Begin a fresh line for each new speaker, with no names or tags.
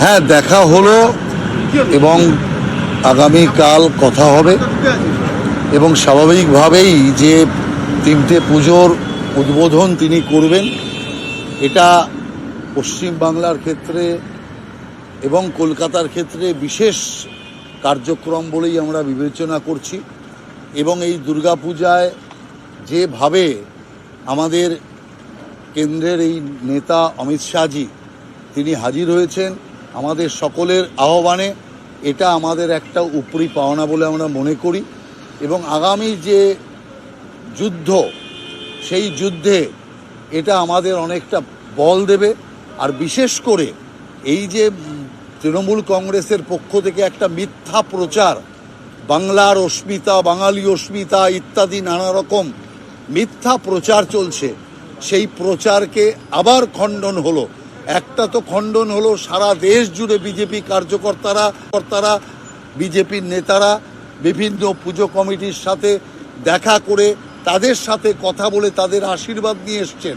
হ্যাঁ দেখা হলো এবং আগামীকাল কথা হবে। এবং স্বাভাবিকভাবেই যে তিনটে পুজোর উদ্বোধন তিনি করবেন, এটা পশ্চিমবাংলার ক্ষেত্রে এবং কলকাতার ক্ষেত্রে বিশেষ কার্যক্রম বলেই আমরা বিবেচনা করছি। এবং এই দুর্গাপূজায় যেভাবে আমাদের কেন্দ্রের এই নেতা অমিত শাহজি তিনি হাজির হয়েছেন আমাদের সকলের আহ্বানে এটা আমাদের একটা উপরি পাওনা বলে আমরা মনে করি এবং আগামী যে যুদ্ধ, সেই যুদ্ধে এটা আমাদের অনেকটা বল দেবে। আর বিশেষ করে এই যে তৃণমূল কংগ্রেসের পক্ষ থেকে একটা মিথ্যা প্রচার, বাংলার অস্মিতা, বাঙালি অস্মিতা ইত্যাদি নানা রকম মিথ্যা প্রচার চলছে, সেই প্রচারকে আবার খণ্ডন হলো। একটা তো খণ্ডন হলো সারা দেশ জুড়ে বিজেপি কার্যকর্তারা, কর্তারা, বিজেপির নেতারা, বিভিন্ন পুজো কমিটির সাথে দেখা করে তাদের সাথে কথা বলে তাদের আশীর্বাদ নিয়ে এসছেন।